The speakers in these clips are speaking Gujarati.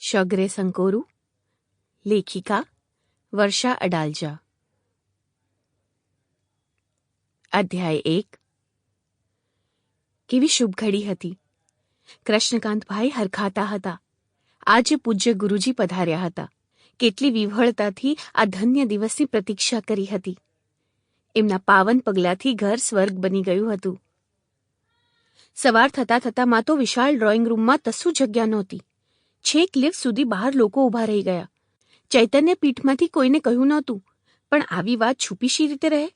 શગ્રે સંકોરુ લેખિકા વર્ષા અડાલજા અધ્યાય એક કેવી શુભ ઘડી હતી કૃષ્ણકાંતભાઈ હરખાતા હતા આજે પૂજ્ય ગુરુજી પધાર્યા હતા કેટલી વિવહળતાથી આ ધન્ય દિવસની પ્રતીક્ષા કરી હતી એમના પાવન પગલાથી ઘર સ્વર્ગ બની ગયું હતું સવાર થતા થતા માં તો વિશાળ ડ્રોઈંગ રૂમમાં તસુ જગ્યા નહોતી છેક લિફ્ટ સુધી બહાર લોકો ઊભા રહી ગયા. ચૈતન્ય પીઠમાંથી કોઈને કહ્યું નહોતું, પણ આવી વાત છુપી શી રીતે રહે?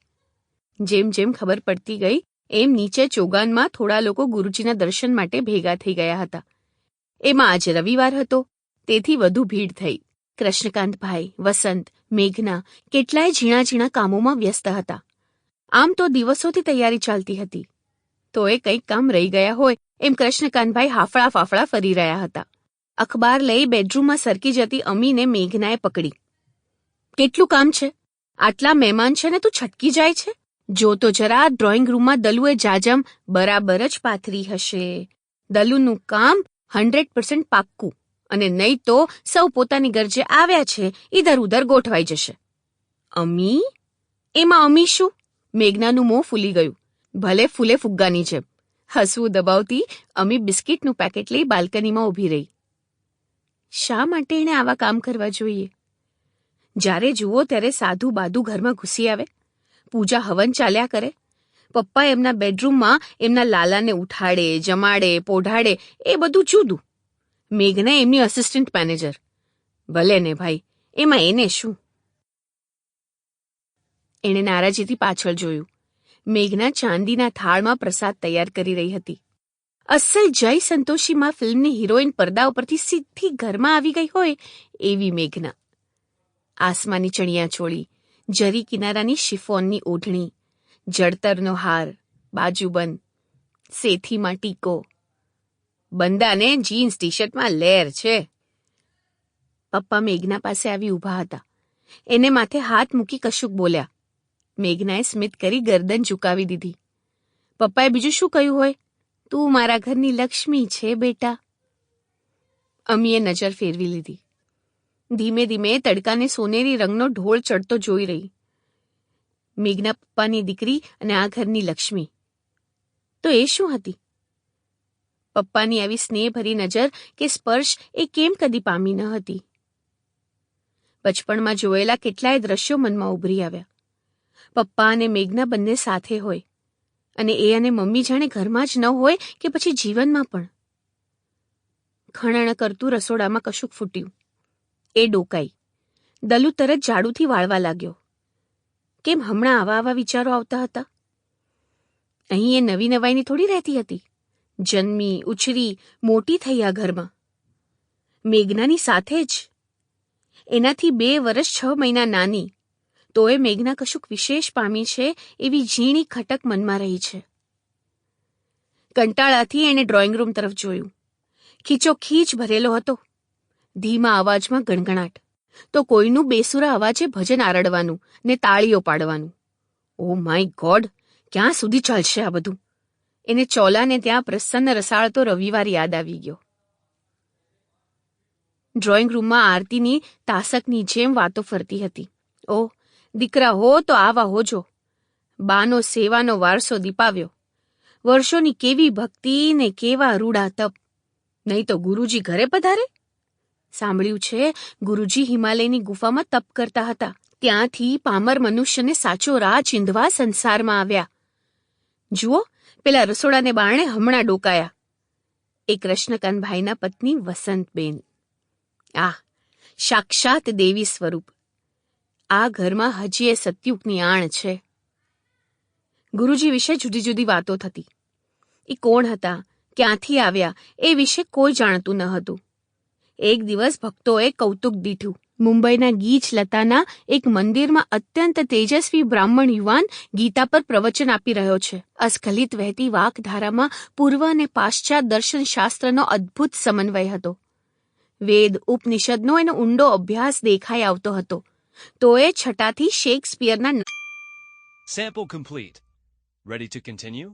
જેમ જેમ ખબર પડતી ગઈ, એમ નીચે ચોગાનમાં થોડા લોકો ગુરુજીના દર્શન માટે ભેગા થઈ ગયા હતા. એમાં આજે રવિવાર હતો, તેથી વધુ ભીડ થઈ. કૃષ્ણકાંતભાઈ, વસંત, મેઘના કેટલાય ઝીણા ઝીણા કામોમાં વ્યસ્ત હતા. આમ તો દિવસોથી તૈયારી ચાલતી હતી. તો એ કંઈક કામ રહી ગયા હોય, એમ કૃષ્ણકાંતભાઈ હાફળા ફાફળા ફરી રહ્યા હતા. અખબાર લઈ બેડરૂમમાં સરકી જતી અમીને મેઘનાએ પકડી. કેટલું કામ છે? આટલા મહેમાન છે ને તું છટકી જાય છે? જો તો જરા ડ્રોઈંગ રૂમમાં દલુએ જાજમ બરાબર જ પાથરી હશે. દલુનું કામ હંડ્રેડ પર્સન્ટ પાક્કું અને નહીં તો સૌ પોતાની ગરજે આવ્યા છે ઇધર ઉધર ગોઠવાઈ જશે. અમી? એમાં અમી શું? મેઘનાનું મોં ફૂલી ગયું. ભલે ફૂલે ફુગ્ગાની જેમ. હસવું દબાવતી અમી બિસ્કિટનું પેકેટ લઈ બાલ્કનીમાં ઊભી રહી. શા માટે એણે આવા કામ કરવા જોઈએ? જ્યારે જુઓ ત્યારે સાધુ બાધુ ઘરમાં ઘૂસી આવે, પૂજા હવન ચાલ્યા કરે, પપ્પા એમના બેડરૂમમાં એમના લાલાને ઉઠાડે, જમાડે, પોઢાડે, એ બધું જુદું. મેઘના એમની અસિસ્ટન્ટ મેનેજર ભલે ને ભાઈ, એમાં એને શું? એણે નારાજીથી પાછળ જોયું. મેઘના ચાંદીના થાળમાં પ્રસાદ તૈયાર કરી રહી હતી. અસલ જય સંતોષીમાં ફિલ્મની હિરોઈન પડદા ઉપરથી સીધી ઘરમાં આવી ગઈ હોય એવી મેઘના. આસમાની ચણિયા ચોળી જરી કિનારાની શિફોનની ઓઢણી જડતરનો હાર બાજુબંધ સેથીમાં ટીકો. બંદાને જીન્સ ટી શર્ટમાં લેર છે. પપ્પા મેઘના પાસે આવી ઊભા હતા. એને માથે હાથ મૂકી કશુંક બોલ્યા. મેઘનાએ સ્મિત કરી ગરદન ઝુકાવી દીધી. પપ્પાએ બીજું શું કહ્યું હોય? તું મારા ઘરની લક્ષ્મી છે, બેટા. અમીએ નજર ફેરવી લીધી. ધીમે ધીમે તડકાને સોનેરી રંગનો ઢોળ ચડતો જોઈ રહી. મેઘના પપ્પાની દીકરી અને આ ઘરની લક્ષ્મી. તો એ શું હતી? પપ્પાની આવી સ્નેહભરી નજર કે સ્પર્શ એ કેમ કદી પામી ન હતી? બચપણમાં જોયેલા કેટલાય દ્રશ્યો મનમાં ઉભરી આવ્યા. પપ્પા અને મેઘના બંને સાથે હોય. અને એ અને મમ્મી જાણે ઘરમાં જ ન હોય કે પછી જીવનમાં પણ. ખણણ કરતું રસોડામાં કશુંક ફૂટ્યું. એ ડોકાઈ. દલુ તરત ઝાડુથી વાળવા લાગ્યો. કેમ હમણાં આવા આવા વિચારો આવતા હતા? અહીં એ નવી નવાઈની થોડી રહેતી હતી. જન્મી, ઉછરી, મોટી થઈ આ ઘરમાં. મેઘનાની સાથે જ. એનાથી બે વર્ષ છ મહિના નાની. તોય મેઘના કશુંક વિશેષ પામી છે એવી ઝીણી ખટક મનમાં રહી છે. કંટાળાથી એણે ડ્રોઈંગ રૂમ તરફ જોયું. ખીચો ખીચ ભરેલો હતો. ધીમા અવાજમાં ગણગણાટ. તો કોઈનું બેસુરા અવાજે ભજન આરડવાનું ને તાળીઓ પાડવાનું. ઓ માય ગોડ, ક્યાં સુધી ચાલશે આ બધું? એને ચોલાને ત્યાં પ્રસન્ન રસાળતો રવિવાર યાદ આવી ગયો. ડ્રોઈંગ રૂમમાં આરતીની તાસકની જેમ વાતો ફરતી હતી. ઓ દીકરા હો તો આવા હોજો. બાનો સેવાનો વારસો દીપાવ્યો. વર્ષોની કેવી ભક્તિ ને કેવા રૂડા તપ. નહીં તો ગુરુજી ઘરે પધારે? સાંભળ્યું છે, ગુરુજી હિમાલયની ગુફામાં તપ કરતા હતા. ત્યાંથી પામર મનુષ્યને સાચો રાહ ચીંધવા સંસારમાં આવ્યા. જુઓ, પેલા રસોડાને બારણે હમણાં ડોકાયા. એ કૃષ્ણકાંતભાઈના પત્ની વસંતબેન. આહ, સાક્ષાત દેવી સ્વરૂપ. આ ઘરમાં હજી એ સત્યુગની આણ છે. ગુરુજી વિશે જુદી જુદી વાતો થતી. એ કોણ હતા, ક્યાંથી આવ્યા, એ વિશે કોઈ જાણતું ન હતું. એક દિવસ ભક્તોએ કૌતુક દીઠું, મુંબઈના ગીચ લતાના એક મંદિરમાં અત્યંત તેજસ્વી બ્રાહ્મણ યુવાન ગીતા પર પ્રવચન આપી રહ્યો છે. અસ્ખલિત વહેતી વાકધારામાં પૂર્વ અને પાશ્ચાત દર્શન શાસ્ત્રનો અદ્ભુત સમન્વય હતો. વેદ, ઉપનિષદનો એનો ઊંડો અભ્યાસ દેખાઈ આવતો હતો. તો એ છટાથી શેક્સપિયરના Sample complete. Ready to continue?